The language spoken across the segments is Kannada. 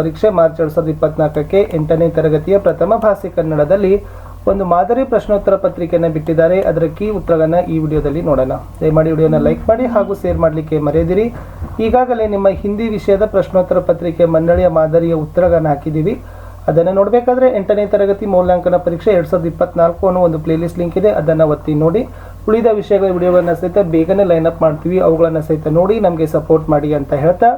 ಪರೀಕ್ಷೆ ಮಾರ್ಚ್ ಎರಡ್ ಸಾವಿರದ ಇಪ್ಪತ್ನಾಲ್ಕಕ್ಕೆ ಎಂಟನೇ ತರಗತಿಯ ಪ್ರಥಮ ಭಾಷೆ ಕನ್ನಡದಲ್ಲಿ ಒಂದು ಮಾದರಿ ಪ್ರಶ್ನೋತ್ತರ ಪತ್ರಿಕೆಯನ್ನು ಬಿಟ್ಟಿದ್ದಾರೆ. ಅದರ ಕೀ ಉತ್ತರವನ್ನು ಈ ವಿಡಿಯೋದಲ್ಲಿ ನೋಡೋಣ. ದಯಮಾಡಿ ವಿಡಿಯೋನ ಲೈಕ್ ಮಾಡಿ ಹಾಗೂ ಶೇರ್ ಮಾಡಲಿಕ್ಕೆ ಮರೆಯದಿರಿ. ಈಗಾಗಲೇ ನಿಮ್ಮ ಹಿಂದಿ ವಿಷಯದ ಪ್ರಶ್ನೋತ್ತರ ಪತ್ರಿಕೆ ಮಂಡಳಿಯ ಮಾದರಿಯ ಉತ್ತರಗಳನ್ನು ಹಾಕಿದ್ದೀವಿ. ಅದನ್ನು ನೋಡಬೇಕಾದ್ರೆ ಎಂಟನೇ ತರಗತಿ ಮೌಲ್ಯಾಂಕನ ಪರೀಕ್ಷೆ ಎರಡು ಸಾವಿರದ ಇಪ್ಪತ್ನಾಲ್ಕು ಅನ್ನೋ ಒಂದು ಪ್ಲೇಲಿಸ್ಟ್ ಲಿಂಕ್ ಇದೆ. ಅದನ್ನು ಒತ್ತಿ ನೋಡಿ. ಉಳಿದ ವಿಷಯಗಳ ವಿಡಿಯೋಗಳನ್ನು ಸಹಿತ ಬೇಗನೆ ಲೈನ್ ಅಪ್ ಮಾಡ್ತೀವಿ. ಅವುಗಳನ್ನು ಸಹಿತ ನೋಡಿ ನಮಗೆ ಸಪೋರ್ಟ್ ಮಾಡಿ ಅಂತ ಹೇಳ್ತಾ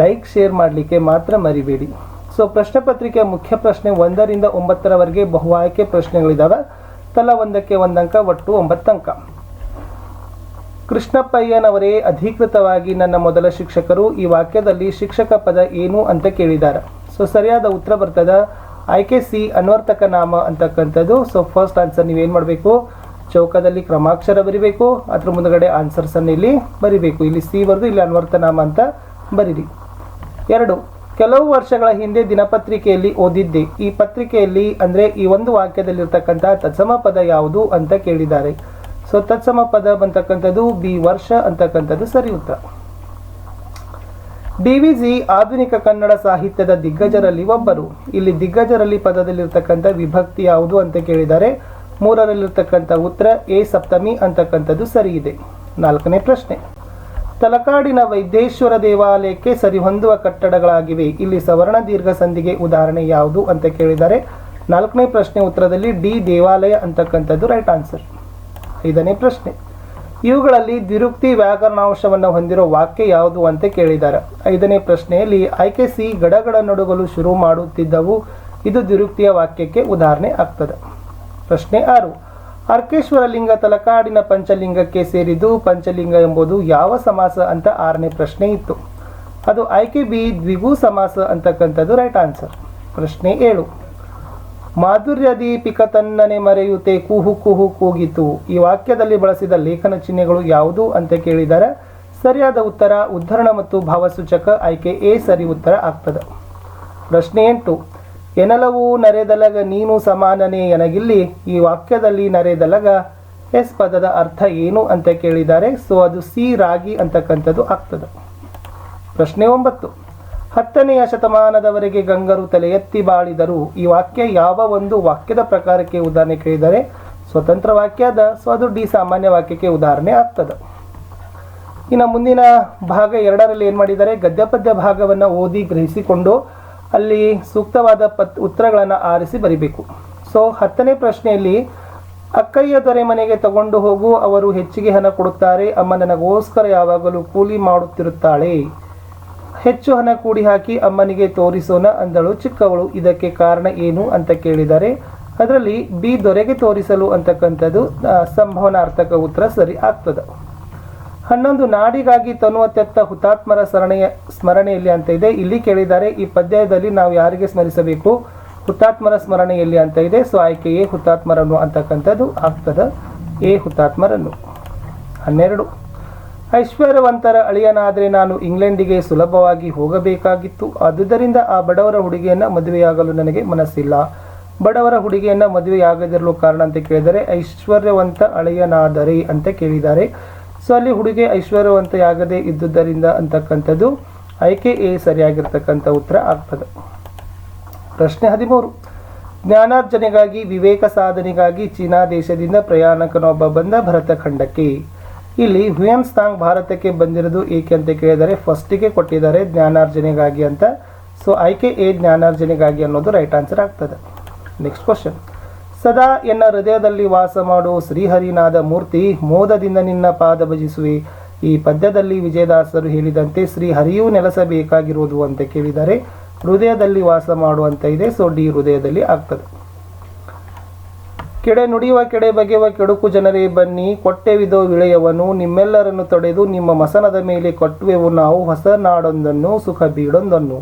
ಲೈಕ್, ಶೇರ್ ಮಾಡಲಿಕ್ಕೆ ಮಾತ್ರ ಮರಿಬೇಡಿ. ಸೊ ಪ್ರಶ್ನೆ ಪತ್ರಿಕೆಯ ಮುಖ್ಯ ಪ್ರಶ್ನೆ ಒಂದರಿಂದ ಒಂಬತ್ತರವರೆಗೆ ಬಹು ಆಯ್ಕೆ ಪ್ರಶ್ನೆಗಳಿದ್ದಾವೆ ತಲಾ ಒಂದಕ್ಕೆ ಒಂದಂಕ, ಒಟ್ಟು ಒಂಬತ್ತಂಕ. ಕೃಷ್ಣಪ್ಪಯ್ಯನವರೇ, ಅಧಿಕೃತವಾಗಿ ನನ್ನ ಮೊದಲ ಶಿಕ್ಷಕರು, ಈ ವಾಕ್ಯದಲ್ಲಿ ಶಿಕ್ಷಕ ಪದ ಏನು ಅಂತ ಕೇಳಿದ್ದಾರೆ ಸೊ, ಸರಿಯಾದ ಉತ್ತರ ಬರ್ತದ. ಆಯ್ಕೆ ಸಿ, ಅನ್ವರ್ತಕ ನಾಮ ಅಂತಕ್ಕಂಥದ್ದು. ಸೊ ಫಸ್ಟ್ ಆನ್ಸರ್ ನೀವೇನು ಮಾಡಬೇಕು? ಚೌಕದಲ್ಲಿ ಕ್ರಮಾಕ್ಷರ ಬರಿಬೇಕು. ಅದ್ರ ಮುಂದಗಡೆ ಆನ್ಸರ್ಸನ್ನು ಇಲ್ಲಿ ಬರಿಬೇಕು. ಇಲ್ಲಿ ಸಿ ಬರೆದು ಇಲ್ಲಿ ಅನ್ವರ್ಥ ನಾಮ ಅಂತ ಬರೀರಿ. ಎರಡು, ಕೆಲವು ವರ್ಷಗಳ ಹಿಂದೆ ದಿನಪತ್ರಿಕೆಯಲ್ಲಿ ಓದಿದ್ದೆ. ಈ ಪತ್ರಿಕೆಯಲ್ಲಿ ಅಂದ್ರೆ ಈ ಒಂದು ವಾಕ್ಯದಲ್ಲಿರ್ತಕ್ಕಂಥ ತತ್ಸಮ ಪದ ಯಾವುದು ಅಂತ ಕೇಳಿದ್ದಾರೆ. ಸೊ ತತ್ಸಮ ಪದ ಬಂತಕ್ಕಂಥದ್ದು ಬಿ ವರ್ಷ ಅಂತಕ್ಕಂಥದ್ದು ಸರಿ ಉತ್ತರ ಡಿವಿಜಿ ಆಧುನಿಕ ಕನ್ನಡ ಸಾಹಿತ್ಯದ ದಿಗ್ಗಜರಲ್ಲಿ ಒಬ್ಬರು. ಇಲ್ಲಿ ದಿಗ್ಗಜರಲ್ಲಿ ಪದದಲ್ಲಿರ್ತಕ್ಕಂಥ ವಿಭಕ್ತಿ ಯಾವುದು ಅಂತ ಕೇಳಿದ್ದಾರೆ ಮೂರರಲ್ಲಿರ್ತಕ್ಕಂಥ ಉತ್ತರ ಎ ಸಪ್ತಮಿ ಅಂತಕ್ಕಂಥದ್ದು ಸರಿ ಇದೆ ನಾಲ್ಕನೇ ಪ್ರಶ್ನೆ. ತಲಕಾಡಿನ ವೈದ್ಯೇಶ್ವರ ದೇವಾಲಯಕ್ಕೆ ಸರಿಹೊಂದುವ ಕಟ್ಟಡಗಳಾಗಿವೆ. ಇಲ್ಲಿ ಸವರ್ಣ ದೀರ್ಘ ಸಂಧಿಗೆ ಉದಾಹರಣೆ ಯಾವುದು ಅಂತ ಕೇಳಿದ್ದಾರೆ ನಾಲ್ಕನೇ ಪ್ರಶ್ನೆ ಉತ್ತರದಲ್ಲಿ ಡಿ ದೇವಾಲಯ ಅಂತಕ್ಕಂಥದ್ದು ರೈಟ್ ಆನ್ಸರ್ ಐದನೇ ಪ್ರಶ್ನೆ, ಇವುಗಳಲ್ಲಿ ದ್ವಿರುಕ್ತಿ ವ್ಯಾಕರಣಾಂಶವನ್ನು ಹೊಂದಿರೋ ವಾಕ್ಯ ಯಾವುದು ಅಂತ ಕೇಳಿದ್ದಾರೆ ಐದನೇ ಪ್ರಶ್ನೆಯಲ್ಲಿ ಆಯ್ಕೆ ಸಿ ಗಡಗಡ ನಡುಗಲು ಶುರು ಮಾಡುತ್ತಿದ್ದವು. ಇದು ದ್ವಿರುಕ್ತಿಯ ವಾಕ್ಯಕ್ಕೆ ಉದಾಹರಣೆ ಆಗ್ತದೆ. ಪ್ರಶ್ನೆ ಆರು ಅರ್ಕೇಶ್ವರ ಲಿಂಗ ತಲಕಾಡಿನ ಪಂಚಲಿಂಗಕ್ಕೆ ಸೇರಿದ್ದು ಪಂಚಲಿಂಗ ಎಂಬುದು ಯಾವ ಸಮಾಸ ಅಂತ ಆರನೇ ಪ್ರಶ್ನೆ ಇತ್ತು. ಅದು ಆಯ್ಕೆ ಬಿ, ದ್ವಿಗು ಸಮಾಸ ಅಂತಕ್ಕಂಥದ್ದು ರೈಟ್ ಆನ್ಸರ್ ಪ್ರಶ್ನೆ ಏಳು. ಮಾಧುರ್ಯ ದೀಪಿಕ ತನ್ನನೆ ಮರೆಯುತ್ತೆ, ಕೂಹು ಕುಹು ಕೂಗಿತು. ಈ ವಾಕ್ಯದಲ್ಲಿ ಬಳಸಿದ ಲೇಖನ ಚಿಹ್ನೆಗಳು ಯಾವುದು ಅಂತ ಕೇಳಿದರೆ ಸರಿಯಾದ ಉತ್ತರ ಉದ್ಧರಣ ಮತ್ತು ಭಾವಸೂಚಕ ಆಯ್ಕೆ ಎ ಸರಿ ಉತ್ತರ ಆಗ್ತದೆ. ಪ್ರಶ್ನೆ ಎಂಟು. ಎನಲವು ನರೆದಲಗ ನೀನು ಸಮಾನನೇ ಎನಗಿಲ್ಲಿ, ಈ ವಾಕ್ಯದಲ್ಲಿ ನರೆದಲಗ ಎಸ್ ಪದದ ಅರ್ಥ ಏನು ಅಂತ ಕೇಳಿದ್ದಾರೆ. ಸೊ ಅದು ಸಿ ರಾಗಿ ಅಂತಕ್ಕಂಥದ್ದು ಆಗ್ತದೆ. ಪ್ರಶ್ನೆ ಒಂಬತ್ತು. ಹತ್ತನೆಯ ಶತಮಾನದವರೆಗೆ ಗಂಗರು ತಲೆ ಎತ್ತಿ ಬಾಳಿದರು. ಈ ವಾಕ್ಯ ಯಾವ ಒಂದು ವಾಕ್ಯದ ಪ್ರಕಾರಕ್ಕೆ ಉದಾಹರಣೆ ಕೇಳಿದರೆ, ಸ್ವತಂತ್ರ ವಾಕ್ಯದ ಸೊ ಅದು ಡಿ ಸಾಮಾನ್ಯ ವಾಕ್ಯಕ್ಕೆ ಉದಾಹರಣೆ ಆಗ್ತದೆ. ಇನ್ನು ಮುಂದಿನ ಭಾಗ ಎರಡರಲ್ಲಿ ಏನು ಮಾಡಿದ್ದಾರೆ, ಗದ್ಯಪದ್ಯ ಭಾಗವನ್ನು ಓದಿ ಗ್ರಹಿಸಿಕೊಂಡು ಅಲ್ಲಿ ಸೂಕ್ತವಾದ ಪತ್, ಉತ್ತರಗಳನ್ನು ಆರಿಸಿ ಬರಿಬೇಕು. ಸೊ ಹತ್ತನೇ ಪ್ರಶ್ನೆಯಲ್ಲಿ, ಅಕ್ಕಯ್ಯ ದೊರೆ ಮನೆಗೆ ತಗೊಂಡು ಹೋಗು, ಅವರು ಹೆಚ್ಚಿಗೆ ಹಣ ಕೊಡುತ್ತಾರೆ, ಅಮ್ಮ ನನಗೋಸ್ಕರ ಯಾವಾಗಲೂ ಕೂಲಿ ಮಾಡುತ್ತಿರುತ್ತಾಳೆ. ಹೆಚ್ಚು ಹಣ ಕೂಡಿ ಹಾಕಿ ಅಮ್ಮನಿಗೆ ತೋರಿಸೋಣ ಅಂದಳು ಚಿಕ್ಕವಳು. ಇದಕ್ಕೆ ಕಾರಣ ಏನು ಅಂತ ಕೇಳಿದರೆ, ಅದರಲ್ಲಿ ಬಿ ದೊರೆಗೆ ತೋರಿಸಲು ಅಂತಕ್ಕಂಥದ್ದು ಸಂಭವನಾರ್ಥಕ ಉತ್ತರ ಸರಿ ಆಗ್ತದೆ. ಹನ್ನೊಂದು ನಾಡಿಗಾಗಿ ತನ್ನುವ ತೆತ್ತ ಹುತಾತ್ಮರ ಸ್ಮರಣೆಯ ಸ್ಮರಣೆಯಲ್ಲಿ ಅಂತ ಇದೆ. ಇಲ್ಲಿ ಕೇಳಿದ್ದಾರೆ, ಈ ಪದ್ಯದಲ್ಲಿ ನಾವು ಯಾರಿಗೆ ಸ್ಮರಿಸಬೇಕು? ಹುತಾತ್ಮರ ಸ್ಮರಣೆಯಲ್ಲಿ ಅಂತ ಇದೆ. ಸೊ, ಆಯ್ಕೆ ಎ ಹುತಾತ್ಮರನ್ನು ಅಂತಕ್ಕಂಥದ್ದು ಆಗ್ತದ. ಎ ಹುತಾತ್ಮರನ್ನು. ಹನ್ನೆರಡು. ಐಶ್ವರ್ಯವಂತರ ಅಳಿಯನಾದರೆ ನಾನು ಇಂಗ್ಲೆಂಡಿಗೆ ಸುಲಭವಾಗಿ ಹೋಗಬೇಕಾಗಿತ್ತು. ಆದುದರಿಂದ ಆ ಬಡವರ ಹುಡುಗಿಯನ್ನು ಮದುವೆಯಾಗಲು ನನಗೆ ಮನಸ್ಸಿಲ್ಲ. ಬಡವರ ಹುಡುಗಿಯನ್ನು ಮದುವೆಯಾಗದಿರಲು ಕಾರಣ ಅಂತ ಕೇಳಿದರೆ, ಐಶ್ವರ್ಯವಂತ ಅಳಿಯನಾದರೆ ಅಂತ ಕೇಳಿದ್ದಾರೆ. ಸೊ ಅಲ್ಲಿ ಹುಡುಗಿ ಐಶ್ವರ್ಯವಂತೆಯಾಗದೇ ಇದ್ದುದರಿಂದ ಅಂತಕ್ಕಂಥದ್ದು ಆಯ್ಕೆ ಎ ಸರಿಯಾಗಿರ್ತಕ್ಕಂಥ ಉತ್ತರ ಆಗ್ತದೆ. ಪ್ರಶ್ನೆ ಹದಿಮೂರು. ಜ್ಞಾನಾರ್ಜನೆಗಾಗಿ ವಿವೇಕ ಸಾಧನೆಗಾಗಿ ಚೀನಾ ದೇಶದಿಂದ ಪ್ರಯಾಣಕನೊಬ್ಬ ಬಂದ ಭರತ ಖಂಡಕ್ಕೆ. ಇಲ್ಲಿ ಹುಯನ್ ಸ್ಥಾಂಗ್ ಭಾರತಕ್ಕೆ ಬಂದಿರೋದು ಏಕೆ ಅಂತ ಕೇಳಿದರೆ ಫಸ್ಟಿಗೆ ಕೊಟ್ಟಿದ್ದಾರೆ ಜ್ಞಾನಾರ್ಜನೆಗಾಗಿ ಅಂತ. ಸೊ ಆಯ್ಕೆ ಎ ಜ್ಞಾನಾರ್ಜನೆಗಾಗಿ ಅನ್ನೋದು ರೈಟ್ ಆನ್ಸರ್ ಆಗ್ತದೆ. Next question. ಸದಾ ಎನ್ನ ಹೃದಯದಲ್ಲಿ ವಾಸ ಮಾಡು ಶ್ರೀಹರಿನಾದ ಮೂರ್ತಿ, ಮೋದದಿಂದ ನಿನ್ನ ಪಾದ ಭಜಿಸುವೆ. ಈ ಪದ್ಯದಲ್ಲಿ ವಿಜಯದಾಸರು ಹೇಳಿದಂತೆ ಶ್ರೀಹರಿಯೂ ನೆಲೆಸಬೇಕಾಗಿರುವುದು ಅಂತ ಕೇಳಿದರೆ, ಹೃದಯದಲ್ಲಿ ವಾಸ ಮಾಡುವಂತ ಇದೆ, ಸೊ ಡಿ ಹೃದಯದಲ್ಲಿ ಆಗ್ತದೆ. ಕೆಡೆ ನುಡಿಯುವ, ಕೆಡೆ ಬಗೆಯುವ, ಕೆಡುಕು ಜನರೇ ಬನ್ನಿ ಕೊಟ್ಟೆವಿದೋ ವಿಳೆಯವನು, ನಿಮ್ಮೆಲ್ಲರನ್ನು ತೊಡೆದು ನಿಮ್ಮ ಮಸನದ ಮೇಲೆ ಕೊಟ್ಟುವೆವು ನಾವು ಹೊಸ ನಾಡೊಂದನ್ನು, ಸುಖ ಬೀಡೊಂದನ್ನು.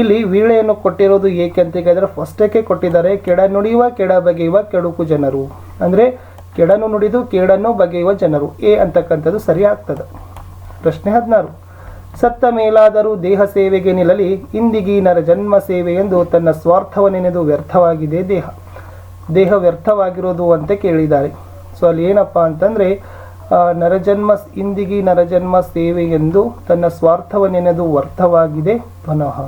ಇಲ್ಲಿ ವೀಳೆಯನ್ನು ಕೊಟ್ಟಿರೋದು ಏಕೆ ಅಂತ ಕೇಳಿದ್ರೆ ಫಸ್ಟಕ್ಕೆ ಕೊಟ್ಟಿದ್ದಾರೆ? ಕೆಡ ನುಡಿಯುವ, ಕೆಡ ಬಗೆಯುವ, ಕೆಡುಕು ಜನರು. ಅಂದರೆ ಕೆಡನು ನುಡಿದು, ಕೇಡನ್ನು ಬಗೆಯುವ ಜನರು. ಎ ಅಂತಕ್ಕಂಥದ್ದು ಸರಿ ಆಗ್ತದೆ ಪ್ರಶ್ನೆ ಹದಿನಾರು. ಸತ್ತ ಮೇಲಾದರೂ ದೇಹ ಸೇವೆಗೆ ನಿಲ್ಲಲಿ, ಇಂದಿಗಿ ನರ ಜನ್ಮ ಸೇವೆ ಎಂದು ತನ್ನ ಸ್ವಾರ್ಥವನ್ನೆನೆದು ವ್ಯರ್ಥವಾಗಿದೆ ದೇಹ. ದೇಹ ವ್ಯರ್ಥವಾಗಿರೋದು ಅಂತ ಕೇಳಿದ್ದಾರೆ. ಸೊ ಅಲ್ಲಿ ಏನಪ್ಪ ಅಂತಂದರೆ ನರಜನ್ಮ ಇಂದಿಗಿ ನರಜನ್ಮ ಸೇವೆ ಎಂದು ತನ್ನ ಸ್ವಾರ್ಥವನ್ನೆನೆದು ವ್ಯರ್ಥವಾಗಿದೆ, ಪುನಃ.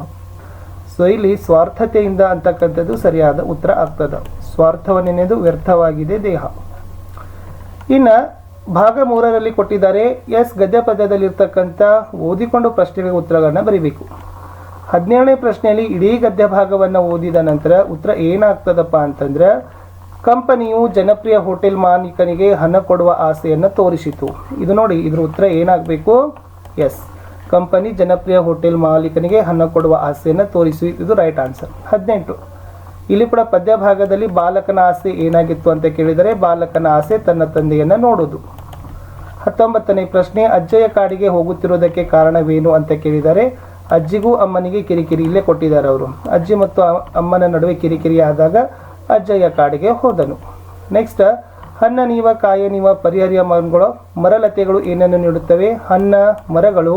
ಸೊ ಇಲ್ಲಿ ಸ್ವಾರ್ಥತೆಯಿಂದ ಅಂತಕ್ಕಂಥದ್ದು ಸರಿಯಾದ ಉತ್ತರ ಆಗ್ತದೆ. ಸ್ವಾರ್ಥವನ್ನೆನೆದು ವ್ಯರ್ಥವಾಗಿದೆ ದೇಹ. ಇನ್ನ ಭಾಗ ಮೂರರಲ್ಲಿ ಕೊಟ್ಟಿದ್ದಾರೆ, ಎಸ್ ಗದ್ಯ ಪದ್ಯದಲ್ಲಿರ್ತಕ್ಕಂಥ ಓದಿಕೊಂಡು ಪ್ರಶ್ನೆಗೆ ಉತ್ತರಗಳನ್ನು ಬರೀಬೇಕು. ಹದಿನೇಳನೇ ಪ್ರಶ್ನೆಯಲ್ಲಿ ಇಡೀ ಗದ್ಯ ಭಾಗವನ್ನು ಓದಿದ ನಂತರ ಉತ್ತರ ಏನಾಗ್ತದಪ್ಪ ಅಂತಂದ್ರೆ, ಕಂಪನಿಯು ಜನಪ್ರಿಯ ಹೋಟೆಲ್ ಮಾಲೀಕನಿಗೆ ಹಣ ಕೊಡುವ ಆಸೆಯನ್ನು ತೋರಿಸಿತು. ಇದು ನೋಡಿ, ಇದ್ರ ಉತ್ತರ ಏನಾಗಬೇಕು? ಎಸ್. ಕಂಪನಿ ಜನಪ್ರಿಯ ಹೋಟೆಲ್ ಮಾಲೀಕನಿಗೆ ಹಣ ಕೊಡುವ ಆಸೆಯನ್ನು ತೋರಿಸಿ. ಇದು ರೈಟ್ ಆನ್ಸರ್. ಹದಿನೆಂಟು. ಇಲ್ಲಿ ಕೂಡ ಪದ್ಯ ಭಾಗದಲ್ಲಿ ಬಾಲಕನ ಆಸೆ ಏನಾಗಿತ್ತು ಅಂತ ಕೇಳಿದರೆ ಬಾಲಕನ ಆಸೆ ತನ್ನ ತಂದೆಯನ್ನು ನೋಡುವುದು. ಹತ್ತೊಂಬತ್ತನೇ ಪ್ರಶ್ನೆ ಅಜ್ಜಯ ಕಾಡಿಗೆ ಹೋಗುತ್ತಿರುವುದಕ್ಕೆ ಕಾರಣವೇನು ಅಂತ ಕೇಳಿದರೆ ಅಜ್ಜಿಗೂ ಅಮ್ಮನಿಗೆ ಕಿರಿಕಿರಿ ಇಲ್ಲೇ ಕೊಟ್ಟಿದ್ದಾರೆ ಅವರು. ಅಜ್ಜಿ ಮತ್ತು ಅಮ್ಮನ ನಡುವೆ ಕಿರಿಕಿರಿ ಆದಾಗ ಅಜ್ಜಯ್ಯ ಕಾಡಿಗೆ ಹೋದನು. ನೆಕ್ಸ್ಟ್, ಹಣ್ಣ ನೀವ, ಕಾಯ ನೀವ, ಪರಿಹರಿಯ ಮರಗಳು, ಮರಲತೆಗಳು ಏನನ್ನು ನೀಡುತ್ತವೆ? ಹಣ್ಣ, ಮರಗಳು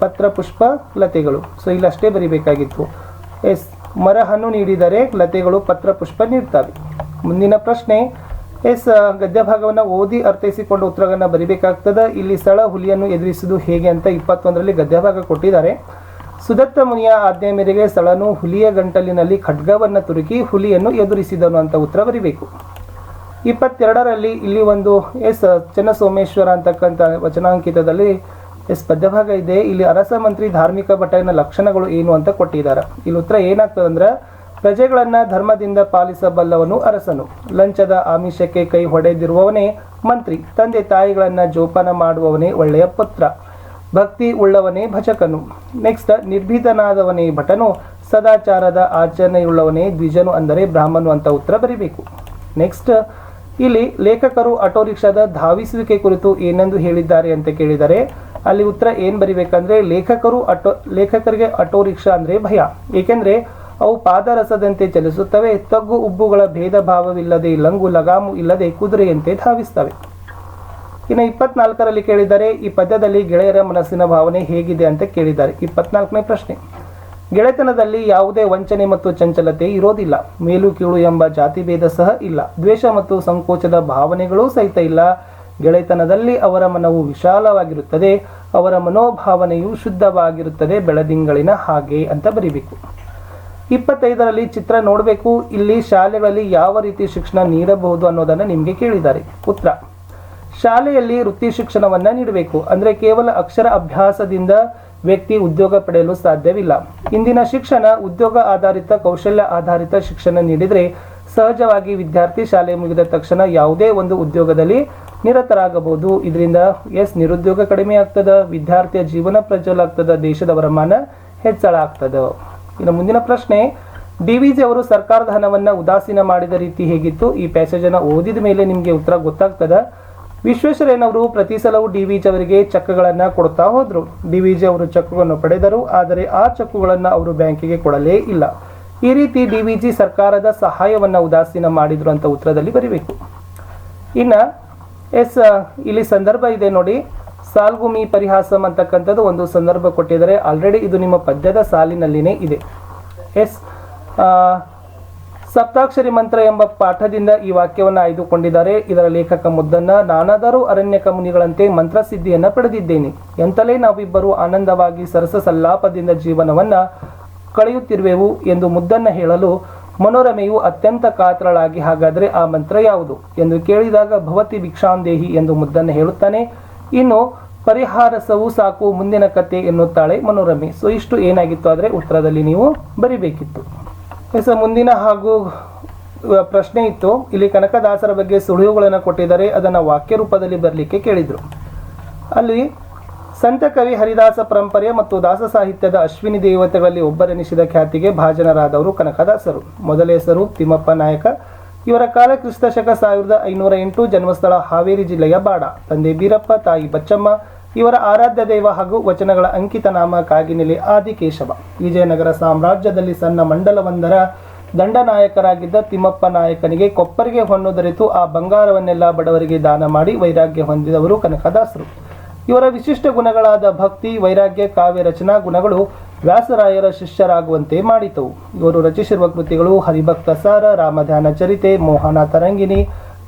ಪತ್ರ, ಪುಷ್ಪ, ಲತೆಗಳು. ಸೊ ಇಲ್ಲಿ ಅಷ್ಟೇ ಬರಿಬೇಕಾಗಿತ್ತು. ಎಸ್ ಮರ ಹಣ್ಣು ನೀಡಿದರೆ ಲತೆಗಳು ಪತ್ರ, ಪುಷ್ಪ ನೀಡ್ತವೆ. ಮುಂದಿನ ಪ್ರಶ್ನೆ. ಎಸ್ ಗದ್ಯ ಭಾಗವನ್ನು ಓದಿ ಅರ್ಥೈಸಿಕೊಂಡು ಉತ್ತರಗಳನ್ನು ಬರಿಬೇಕಾಗ್ತದೆ. ಇಲ್ಲಿ ಸ್ಥಳ ಹುಲಿಯನ್ನು ಎದುರಿಸುವುದು ಹೇಗೆ ಅಂತ ಇಪ್ಪತ್ತೊಂದರಲ್ಲಿ ಗದ್ಯ ಭಾಗ ಕೊಟ್ಟಿದ್ದಾರೆ. ಸುದತ್ತ ಮುನಿಯ ಆಜ್ಞೆ ಮೇರೆಗೆ ಸ್ಥಳನು ಹುಲಿಯ ಗಂಟಲಿನಲ್ಲಿ ಖಡ್ಗವನ್ನು ತುರುಕಿ ಹುಲಿಯನ್ನು ಎದುರಿಸಿದನು ಅಂತ ಉತ್ತರ ಬರಿಬೇಕು. ಇಪ್ಪತ್ತೆರಡರಲ್ಲಿ ಇಲ್ಲಿ ಒಂದು ಎಸ್ ಚನ್ನಸೋಮೇಶ್ವರ ಅಂತಕ್ಕಂಥ ವಚನಾಂಕಿತದಲ್ಲಿ ಎಸ್ ಪದ್ಯಭಾಗ ಇದೆ. ಇಲ್ಲಿ ಅರಸ ಮಂತ್ರಿ ಧಾರ್ಮಿಕ ಭಟನ ಲಕ್ಷಣಗಳು ಏನು ಅಂತ ಕೊಟ್ಟಿದ್ದಾರೆ. ಇಲ್ಲಿ ಉತ್ತರ ಏನಾಗ್ತದೆ ಅಂದ್ರೆ, ಪ್ರಜೆಗಳನ್ನ ಧರ್ಮದಿಂದ ಪಾಲಿಸಬಲ್ಲವನು ಅರಸನು. ಲಂಚದ ಆಮಿಷಕ್ಕೆ ಕೈ ಹೊಡೆದಿರುವವನೇ ಮಂತ್ರಿ. ತಂದೆ ತಾಯಿಗಳನ್ನ ಜೋಪಾನ ಮಾಡುವವನೇ ಒಳ್ಳೆಯ ಪುತ್ರ. ಭಕ್ತಿ ಉಳ್ಳವನೇ ಭಜಕನು. ನೆಕ್ಸ್ಟ್ ನಿರ್ಭೀತನಾದವನೇ ಭಟನು. ಸದಾಚಾರದ ಆಚರಣೆಯುಳ್ಳವನೇ ದ್ವಿಜನು ಅಂದರೆ ಬ್ರಾಹ್ಮನು ಅಂತ ಉತ್ತರ ಬರೀಬೇಕು. ನೆಕ್ಸ್ಟ್ ಇಲ್ಲಿ ಲೇಖಕರು ಆಟೋ ರಿಕ್ಷಾದ ಧಾವಿಸುವಿಕೆ ಕುರಿತು ಏನೆಂದು ಹೇಳಿದ್ದಾರೆ ಅಂತ ಕೇಳಿದರೆ ಅಲ್ಲಿ ಉತ್ತರ ಏನು ಬರಿಬೇಕಂದ್ರೆ ಲೇಖಕರು ಅಟೋ, ಲೇಖಕರಿಗೆ ಆಟೋ ರಿಕ್ಷಾ ಅಂದ್ರೆ ಭಯ. ಏಕೆಂದರೆ ಅವು ಪಾದರಸದಂತೆ ಚಲಿಸುತ್ತವೆ, ತಗ್ಗು ಉಬ್ಬುಗಳ ಭೇದ ಭಾವವಿಲ್ಲದೆ, ಲಂಗು ಲಗಾಮು ಇಲ್ಲದೆ ಕುದುರೆಯಂತೆ ಧಾವಿಸ್ತವೆ ಇನ್ನು ಇಪ್ಪತ್ನಾಲ್ಕರಲ್ಲಿ ಕೇಳಿದ್ದಾರೆ ಈ ಪದ್ಯದಲ್ಲಿ ಗೆಳೆಯರ ಮನಸ್ಸಿನ ಭಾವನೆ ಹೇಗಿದೆ ಅಂತ ಕೇಳಿದ್ದಾರೆ. ಇಪ್ಪತ್ನಾಲ್ಕನೇ ಪ್ರಶ್ನೆ. ಗೆಳೆತನದಲ್ಲಿ ಯಾವುದೇ ವಂಚನೆ ಮತ್ತು ಚಂಚಲತೆ ಇರೋದಿಲ್ಲ. ಮೇಲು, ಕೀಳು ಎಂಬ ಜಾತಿ ಭೇದ ಸಹ ಇಲ್ಲ. ದ್ವೇಷ ಮತ್ತು ಸಂಕೋಚದ ಭಾವನೆಗಳೂ ಸಹಿತ ಇಲ್ಲ. ಗೆಳೆತನದಲ್ಲಿ ಅವರ ಮನವು ವಿಶಾಲವಾಗಿರುತ್ತದೆ, ಅವರ ಮನೋಭಾವನೆಯು ಶುದ್ಧವಾಗಿರುತ್ತದೆ ಬೆಳದಿಂಗಳಿನ ಹಾಗೆ ಅಂತ ಬರಿಬೇಕು. ಇಪ್ಪತ್ತೈದರಲ್ಲಿ ಚಿತ್ರ ನೋಡಬೇಕು, ಇಲ್ಲಿ ಶಾಲೆಗಳಲ್ಲಿ ಯಾವ ರೀತಿ ಶಿಕ್ಷಣ ನೀಡಬಹುದು ಅನ್ನೋದನ್ನು ನಿಮಗೆ ಕೇಳಿದ್ದಾರೆ. ಉತ್ತರ, ಶಾಲೆಯಲ್ಲಿ ವೃತ್ತಿ ಶಿಕ್ಷಣವನ್ನ ನೀಡಬೇಕು, ಅಂದ್ರೆ ಕೇವಲ ಅಕ್ಷರ ಅಭ್ಯಾಸದಿಂದ ವ್ಯಕ್ತಿ ಉದ್ಯೋಗ ಪಡೆಯಲು ಸಾಧ್ಯವಿಲ್ಲ. ಇಂದಿನ ಶಿಕ್ಷಣ ಉದ್ಯೋಗ ಆಧಾರಿತ, ಕೌಶಲ್ಯ ಆಧಾರಿತ ಶಿಕ್ಷಣ ನೀಡಿದರೆ ಸಹಜವಾಗಿ ವಿದ್ಯಾರ್ಥಿ ಶಾಲೆ ಮುಗಿದ ತಕ್ಷಣ ಯಾವುದೇ ಒಂದು ಉದ್ಯೋಗದಲ್ಲಿ ನಿರತರಾಗಬಹುದು. ಇದರಿಂದ ಎಸ್ ನಿರುದ್ಯೋಗ ಕಡಿಮೆ ಆಗ್ತದ, ವಿದ್ಯಾರ್ಥಿಯ ಜೀವನ ಪ್ರಜ್ವಲ ಆಗ್ತದ, ದೇಶದ ವರಮಾನ ಹೆಚ್ಚಳ ಆಗ್ತದ. ಇನ್ನು ಮುಂದಿನ ಪ್ರಶ್ನೆ, ಡಿ ವಿ ಜಿ ಅವರು ಸರ್ಕಾರದ ಹಣವನ್ನ ಉದಾಸೀನ ಮಾಡಿದ ರೀತಿ ಹೇಗಿತ್ತು? ಈ ಪ್ಯಾಸೇಜ್ ಅನ್ನ ಓದಿದ ಮೇಲೆ ನಿಮಗೆ ಉತ್ತರ ಗೊತ್ತಾಗ್ತದ? ವಿಶ್ವೇಶ್ವರಯ್ಯನವರು ಪ್ರತಿ ಸಲವೂ ಡಿ ವಿ ಜಿ ಅವರಿಗೆ ಚೆಕ್ಗಳನ್ನ ಕೊಡ್ತಾ ಹೋದ್ರು. ಡಿ ವಿ ಜಿ ಅವರು ಚೆಕ್ಗಳನ್ನು ಪಡೆದರು, ಆದರೆ ಆ ಚೆಕ್ಗಳನ್ನು ಅವರು ಬ್ಯಾಂಕಿಗೆ ಕೊಡಲೇ ಇಲ್ಲ. ಈ ರೀತಿ ಡಿ ವಿ ಜಿ ಸರ್ಕಾರದ ಸಹಾಯವನ್ನ ಉದಾಸೀನ ಮಾಡಿದ್ರು ಅಂತ ಉತ್ತರದಲ್ಲಿ ಬರೀಬೇಕು. ಇನ್ನ ಎಸ್ ಇಲ್ಲಿ ಸಂದರ್ಭ ಇದೆ ನೋಡಿ. ಸಾಲ್ಗುಮಿ ಪರಿಹಾಸಂ ಅಂತಕ್ಕಂಥದ್ದು ಒಂದು ಸಂದರ್ಭ ಕೊಟ್ಟಿದ್ದಾರೆ. ಆಲ್ರೆಡಿ ಇದು ನಿಮ್ಮ ಪದ್ಯದ ಸಾಲಿನಲ್ಲಿನೇ ಇದೆ. ಎಸ್ ಸಪ್ತಾಕ್ಷರಿ ಮಂತ್ರ ಎಂಬ ಪಾಠದಿಂದ ಈ ವಾಕ್ಯವನ್ನು ಆಯ್ದುಕೊಂಡಿದ್ದಾರೆ. ಇದರ ಲೇಖಕ ಮುದ್ದನ್ನ ನಾನಾದರೂ ಅರಣ್ಯಕ ಮುನಿಗಳಂತೆ ಮಂತ್ರಸಿದ್ಧಿಯನ್ನ ಪಡೆದಿದ್ದೇನೆ. ಎಂತಲೇ ನಾವಿಬ್ಬರು ಆನಂದವಾಗಿ ಸರಸ ಸಲ್ಲಾಪದಿಂದ ಜೀವನವನ್ನ ಕಳೆಯುತ್ತಿರುವೆವು ಎಂದು ಮುದ್ದನ್ನ ಹೇಳಲು ಮನೋರಮೆಯು ಅತ್ಯಂತ ಕಾತರಳಾಗಿ ಹಾಗಾದರೆ ಆ ಮಂತ್ರ ಯಾವುದು? ಎಂದು ಕೇಳಿದಾಗ ಭವತಿ ಭಿಕ್ಷಾಂದೇಹಿ ಎಂದು ಮುದ್ದನ್ನು ಹೇಳುತ್ತಾನೆ, ಇನ್ನು ಪರಿಹಾರಸವು ಸಾಕು, ಮುಂದಿನ ಕತೆ ಎನ್ನುತ್ತಾಳೆ ಮನೋರಮೆ. ಸೊ, ಇಷ್ಟು ಏನಾಗಿತ್ತು ಆದರೆ ಉತ್ತರದಲ್ಲಿ ನೀವು ಬರಿಬೇಕಿತ್ತು. ಸೊ ಮುಂದಿನ ಹಾಗೂ ಪ್ರಶ್ನೆ ಇತ್ತು. ಇಲ್ಲಿ ಕನಕದಾಸರ ಬಗ್ಗೆ ಸುಳಿವುಗಳನ್ನು ಕೊಟ್ಟಿದ್ದಾರೆ, ಅದನ್ನು ವಾಕ್ಯ ರೂಪದಲ್ಲಿ ಬರಲಿಕ್ಕೆ ಕೇಳಿದರು. ಅಲ್ಲಿ ಸಂತ ಕವಿ ಹರಿದಾಸ ಪರಂಪರೆ ಮತ್ತು ದಾಸ ಸಾಹಿತ್ಯದ ಅಶ್ವಿನಿ ದೇವತೆಗಳಲ್ಲಿ ಒಬ್ಬರೆನಿಸಿದ ಖ್ಯಾತಿಗೆ ಭಾಜನರಾದವರು ಕನಕದಾಸರು. ಮೊದಲ ಹೆಸರು ತಿಮ್ಮಪ್ಪ ನಾಯಕ. ಇವರ ಕಾಲ ಕ್ರಿಸ್ತಶಕ ಸಾವಿರದ ಐನೂರ ಎಂಟು ಜನ್ಮಸ್ಥಳ ಹಾವೇರಿ ಜಿಲ್ಲೆಯ ಬಾಡ. ತಂದೆ ಬೀರಪ್ಪ, ತಾಯಿ ಬಚ್ಚಮ್ಮ, ಇವರ ಆರಾಧ್ಯ ದೈವ ಹಾಗೂ ವಚನಗಳ ಅಂಕಿತ ನಾಮ ಕಾಗಿನೆಲೆ ಆದಿಕೇಶವ. ವಿಜಯನಗರ ಸಾಮ್ರಾಜ್ಯದಲ್ಲಿ ಸಣ್ಣ ಮಂಡಲವೊಂದರ ದಂಡನಾಯಕರಾಗಿದ್ದ ತಿಮ್ಮಪ್ಪ ನಾಯಕನಿಗೆ ಕೊಪ್ಪರಿಗೆ ಹೊನ್ನು ದೊರೆತು ಆ ಬಂಗಾರವನ್ನೆಲ್ಲ ಬಡವರಿಗೆ ದಾನ ಮಾಡಿ ವೈರಾಗ್ಯ ಹೊಂದಿದವರು ಕನಕದಾಸರು. ಇವರ ವಿಶಿಷ್ಟ ಗುಣಗಳಾದ ಭಕ್ತಿ, ವೈರಾಗ್ಯ, ಕಾವ್ಯ ರಚನಾ ಗುಣಗಳು ವ್ಯಾಸರಾಯರ ಶಿಷ್ಯರಾಗುವಂತೆ ಮಾಡಿತವು ಇವರು ರಚಿಸಿರುವ ಕೃತಿಗಳು ಹರಿಭಕ್ತ ಸಾರ ರಾಮಧ್ಯಾನ ಚರಿತೆ ಮೋಹನ ತರಂಗಿಣಿ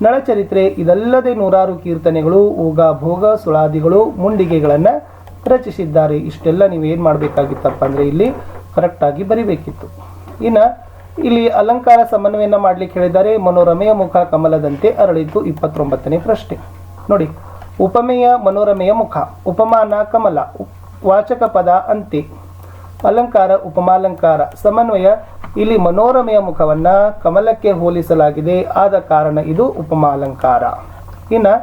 ನಳಚರಿತ್ರೆ, ಇದಲ್ಲದೆ ನೂರಾರು ಕೀರ್ತನೆಗಳು, ಊಗ ಭೋಗ, ಸುಳಾದಿಗಳು, ಮುಂಡಿಗೆಗಳನ್ನು ರಚಿಸಿದ್ದಾರೆ. ಇಷ್ಟೆಲ್ಲ ನೀವು ಏನು ಮಾಡಬೇಕಾಗಿತ್ತಪ್ಪ ಅಂದರೆ ಇಲ್ಲಿ ಕರೆಕ್ಟಾಗಿ ಬರಿಬೇಕಿತ್ತು. ಇನ್ನು ಇಲ್ಲಿ ಅಲಂಕಾರ ಸಮನ್ವಯನ ಮಾಡ್ಲಿಕ್ಕೆ ಹೇಳಿದ್ದಾರೆ. ಮನೋರಮೆಯ ಮುಖ ಕಮಲದಂತೆ ಅರಳಿತು ಇಪ್ಪತ್ತೊಂಬತ್ತನೇ ಪ್ರಶ್ನೆ. ನೋಡಿ ಉಪಮೇಯ ಮನೋರಮೆಯ ಮುಖ ಉಪಮಾನ ಕಮಲ ವಾಚಕ ಪದ ಅಂತೆ ಅಲಂಕಾರ, ಉಪಮಾಲಂಕಾರ, ಸಮನ್ವಯ, ಇಲ್ಲಿ ಮನೋರಮೆಯ ಮುಖವನ್ನ ಕಮಲಕ್ಕೆ ಹೋಲಿಸಲಾಗಿದೆ, ಆದ ಕಾರಣ ಇದು ಉಪಮಾಲಂಕಾರ. ಇನ್ನು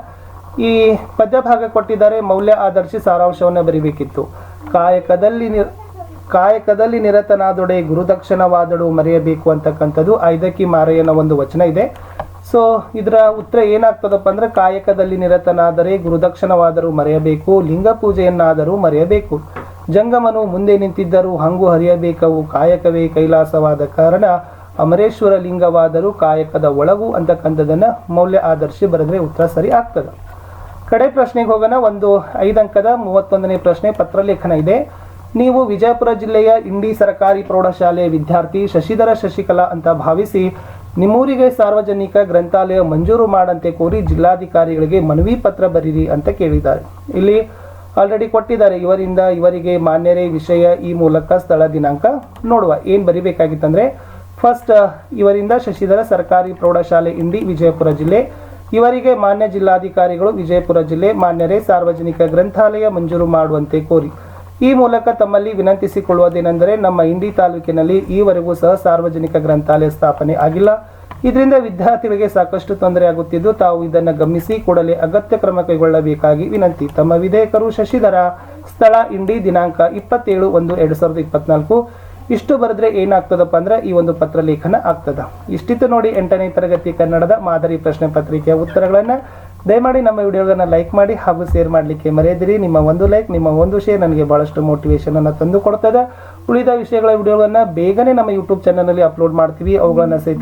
ಈ ಪದ್ಯಭಾಗ ಕೊಟ್ಟಿದ್ದಾರೆ, ಮೌಲ್ಯ ಆದರ್ಶಿ ಸಾರಾಂಶವನ್ನು ಬರಿಬೇಕಿತ್ತು. ಕಾಯಕದಲ್ಲಿ ನಿರ್, ಕಾಯಕದಲ್ಲಿ ನಿರತನಾದೊಡೆ ಗುರುದಕ್ಷಿಣವಾದಡು ಮರೆಯಬೇಕು ಅಂತಕ್ಕಂಥದ್ದು ಐದಕ್ಕಿ ಮಾರಯ್ಯನ ಒಂದು ವಚನ ಇದೆ. ಸೊ ಇದರ ಉತ್ತರ ಏನಾಗ್ತದಪ್ಪ ಅಂದ್ರೆ ಕಾಯಕದಲ್ಲಿ ನಿರತನಾದರೆ ಗುರುದಕ್ಷಿಣವಾದರೂ ಮರೆಯಬೇಕು, ಲಿಂಗ ಪೂಜೆಯನ್ನಾದರೂ ಮರೆಯಬೇಕು. ಜಂಗಮನು ಮುಂದೆ ನಿಂತಿದ್ದರೂ ಹಂಗು ಹರಿಯಬೇಕವು ಕಾಯಕವೇ ಕೈಲಾಸವಾದ ಕಾರಣ. ಅಮರೇಶ್ವರ ಲಿಂಗವಾದರೂ ಕಾಯಕದ ಒಳಗು ಅಂತಕ್ಕಂಥದ್ದನ್ನ ಮೌಲ್ಯ ಆದರ್ಶಿ ಬರೆದ್ರೆ ಉತ್ತರ ಸರಿ ಆಗ್ತದೆ. ಕಡೆ ಪ್ರಶ್ನೆಗೆ ಹೋಗೋಣ, ಒಂದು ಐದಂಕದ ಮೂವತ್ತೊಂದನೇ ಪ್ರಶ್ನೆ ಪತ್ರಲೇಖನ ಇದೆ. ನೀವು ವಿಜಯಪುರ ಜಿಲ್ಲೆಯ ಇಂಡಿ ಸರ್ಕಾರಿ ಪ್ರೌಢಶಾಲೆಯ ವಿದ್ಯಾರ್ಥಿ ಶಶಿಧರ ಶಶಿಕಲಾ ಅಂತ ಭಾವಿಸಿ ನಿಮ್ಮೂರಿಗೆ ಸಾರ್ವಜನಿಕ ಗ್ರಂಥಾಲಯ ಮಂಜೂರು ಮಾಡಂತೆ ಕೋರಿ ಜಿಲ್ಲಾಧಿಕಾರಿಗಳಿಗೆ ಮನವಿ ಪತ್ರ ಬರೀರಿ ಅಂತ ಕೇಳಿದ್ದಾರೆ. ಇಲ್ಲಿ ಆಲ್ರೆಡಿ ಕೊಟ್ಟಿದ್ದಾರೆ, ಇವರಿಂದ ಇವರಿಗೆ ಮಾನ್ಯರೇ ವಿಷಯ ಈ ಮೂಲಕ ಸ್ಥಳ ದಿನಾಂಕ ನೋಡುವ. ಏನು ಬರಿಬೇಕಾಗಿತ್ತಂದ್ರೆ ಫಸ್ಟ್ ಇವರಿಂದ ಶಶಿಧರ ಸರ್ಕಾರಿ ಪ್ರೌಢಶಾಲೆ ಇಂಡಿ ವಿಜಯಪುರ ಜಿಲ್ಲೆ, ಇವರಿಗೆ ಮಾನ್ಯ ಜಿಲ್ಲಾಧಿಕಾರಿಗಳು ವಿಜಯಪುರ ಜಿಲ್ಲೆ ಮಾನ್ಯರೇ ಸಾರ್ವಜನಿಕ ಗ್ರಂಥಾಲಯ ಮಂಜೂರು ಮಾಡುವಂತೆ ಕೋರಿ. ಈ ಮೂಲಕ ತಮ್ಮಲ್ಲಿ ವಿನಂತಿಸಿಕೊಳ್ಳುವುದೇನೆಂದರೆ ನಮ್ಮ ಇಂಡಿ ತಾಲೂಕಿನಲ್ಲಿ ಈವರೆಗೂ ಸಹ ಸಾರ್ವಜನಿಕ ಗ್ರಂಥಾಲಯ ಸ್ಥಾಪನೆ ಆಗಿಲ್ಲ. ಇದರಿಂದ ವಿದ್ಯಾರ್ಥಿಗಳಿಗೆ ಸಾಕಷ್ಟು ತೊಂದರೆ ಆಗುತ್ತಿದ್ದು, ತಾವು ಇದನ್ನು ಗಮನಿಸಿ ಕೂಡಲೇ ಅಗತ್ಯ ಕ್ರಮ ಕೈಗೊಳ್ಳಬೇಕಾಗಿ ವಿನಂತಿ. ತಮ್ಮ ವಿಧೇಯಕರು ಶಶಿಧರ, ಸ್ಥಳ ಇಂಡಿ ದಿನಾಂಕ ಇಪ್ಪತ್ತೇಳು ಒಂದು ಎರಡು ಸಾವಿರದ ಇಪ್ಪತ್ನಾಲ್ಕು. ಇಷ್ಟು ಬರೆದ್ರೆ ಏನಾಗ್ತದಪ್ಪ ಅಂದ್ರೆ ಈ ಒಂದು ಪತ್ರ ಲೇಖನ ಆಗ್ತದ. ಇಷ್ಟಿತ್ತು ನೋಡಿ ಎಂಟನೇ ತರಗತಿ ಕನ್ನಡದ ಮಾದರಿ ಪ್ರಶ್ನೆ ಪತ್ರಿಕೆಯ ಉತ್ತರಗಳನ್ನ. ದಯಮಾಡಿ ನಮ್ಮ ವಿಡಿಯೋಗಳನ್ನ ಲೈಕ್ ಮಾಡಿ ಹಾಗೂ ಶೇರ್ ಮಾಡಲಿಕ್ಕೆ ಮರೆಯದಿರಿ. ನಿಮ್ಮ ಒಂದು ಲೈಕ್, ನಿಮ್ಮ ಒಂದು ಶೇರ್ ನನಗೆ ಬಹಳಷ್ಟು ಮೋಟಿವೇಶನ್ ಅನ್ನು ತಂದು ಕೊಡ್ತದೆ. ಉಳಿದ ವಿಷಯಗಳ ವಿಡಿಯೋಗಳನ್ನ ಬೇಗನೆ ನಮ್ಮ ಯೂಟ್ಯೂಬ್ ಚಾನಲಲ್ಲಿ ಅಪ್ಲೋಡ್ ಮಾಡ್ತೀವಿ. ಅವುಗಳನ್ನ ಸಹಿತ